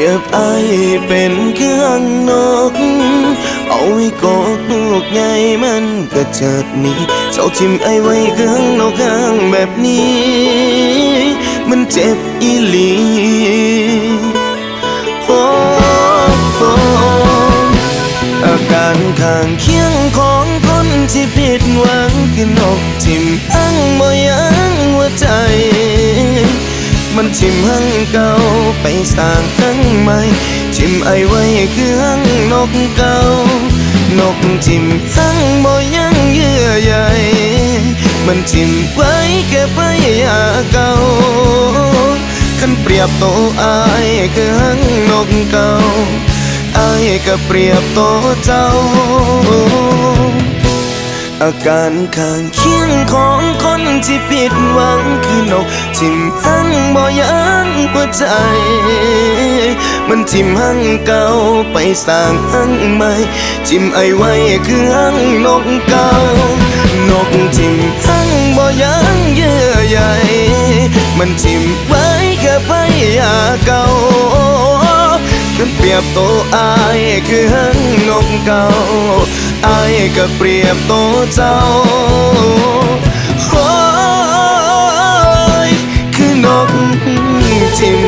รียบไอเป็นเครื่องนก เอาไว้กอดลูกใหญ่มันก็เจิดหนี้เจ้าทิมไอไว้เครื่องนกข้างแบบนี้ มันเจ็บอีหลีโอ้โอ้อาการข้างเคียงของคนที่ ทิมหังเก่าไปสร้างหังใหม่ทิมไอไว้คือหังนกเก่านกทิมหังบ่ยังเยื่อใยมันทิมไว้แค่ไฟยาเก่าคันเปรียบโตอายคือหังนกเก่าอายก็เปรียบโตเจ้า อาการข้างเคียงของคนที่ผิดหวังคือนกทิมหังบ่ยังหัวใจ มันทิมหังเก่าไปสร้างหังใหม่ทิมไอไว้คือหังนกเก่านกทิมหังบ่ยังเยื่อใยมันทิมไว้แค่พยาเก่ากันเปรียบโตอายคือหังนกเก่า อก็เปรียบโตเจ้าโอยคือนกทิม